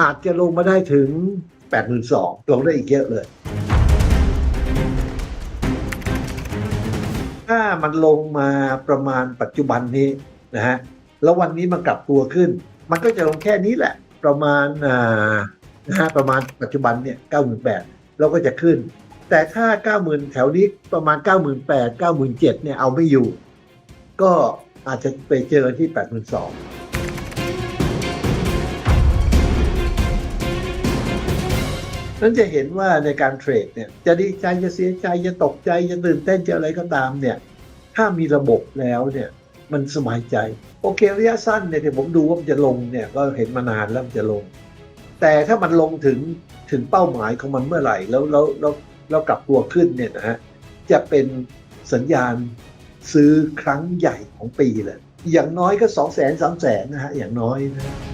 อาจจะลงมาได้ถึง 82,000ลงได้อีกเยอะเลย ถ้ามันลงมาประมาณปัจจุบันนี้นะฮะแล้ววันนี้มันกลับตัวขึ้น มันก็จะลงแค่นี้แหละ ประมาณอ่านะฮะประมาณปัจจุบันเนี่ย98,000เราก็จะขึ้น แต่ถ้า 90,000 แถวนี้ประมาณ 98,000 97,000เนี่ยเอาไม่อยู่ ก็อาจจะไปเจอที่ 82,000 นั้นจะเห็นว่าในการเทรดเนี่ยจะดีใจจะเสียใจจะตกใจจะตื่นเต้นจะอะไรก็ตามเนี่ยถ้ามีระบบแล้วเนี่ยมันสบายใจ โอเคระยะสั้นเนี่ยที่ผมดูว่ามันจะลงเนี่ยก็เห็นมานานแล้วมันจะลง แต่ถ้ามันลงถึงถึงเป้าหมายของมันเมื่อไหร่แล้วแล้วแล้วแล้วกลับตัวขึ้นเนี่ยนะฮะจะเป็นสัญญาณซื้อครั้งใหญ่ของปีเลยอย่างน้อยก็สองแสนสามแสนนะฮะอย่างน้อยนะ